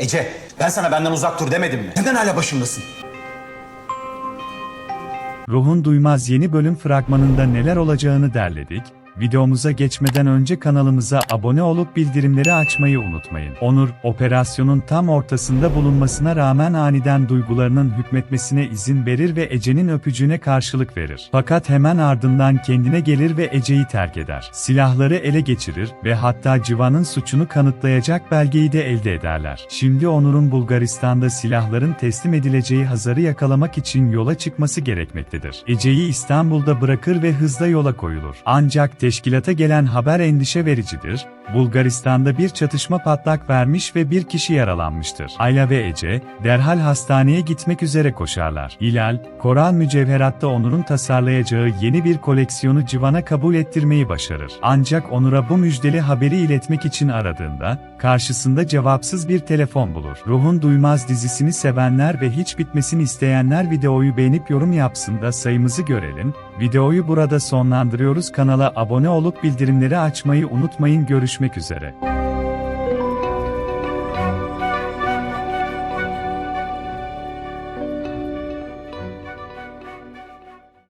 Ece, ben sana benden uzak dur demedim mi? Neden hala başımdasın? Ruhun Duymaz yeni bölüm fragmanında neler olacağını derledik. Videomuza geçmeden önce kanalımıza abone olup bildirimleri açmayı unutmayın. Onur, operasyonun tam ortasında bulunmasına rağmen aniden duygularının hükmetmesine izin verir ve Ece'nin öpücüğüne karşılık verir. Fakat hemen ardından kendine gelir ve Ece'yi terk eder. Silahları ele geçirir ve hatta Civan'ın suçunu kanıtlayacak belgeyi de elde ederler. Şimdi Onur'un Bulgaristan'da silahların teslim edileceği Hazar'ı yakalamak için yola çıkması gerekmektedir. Ece'yi İstanbul'da bırakır ve hızla yola koyulur. Ancak teşkilata gelen haber endişe vericidir. Bulgaristan'da bir çatışma patlak vermiş ve bir kişi yaralanmıştır. Ayla ve Ece, derhal hastaneye gitmek üzere koşarlar. Hilal, Koral Mücevherat'ta Onur'un tasarlayacağı yeni bir koleksiyonu Civan'a kabul ettirmeyi başarır. Ancak Onur'a bu müjdeli haberi iletmek için aradığında, karşısında cevapsız bir telefon bulur. Ruhun Duymaz dizisini sevenler ve hiç bitmesini isteyenler videoyu beğenip yorum yapsın da sayımızı görelim. Videoyu burada sonlandırıyoruz. Kanala abone olup bildirimleri açmayı unutmayın. Görüşmek üzere.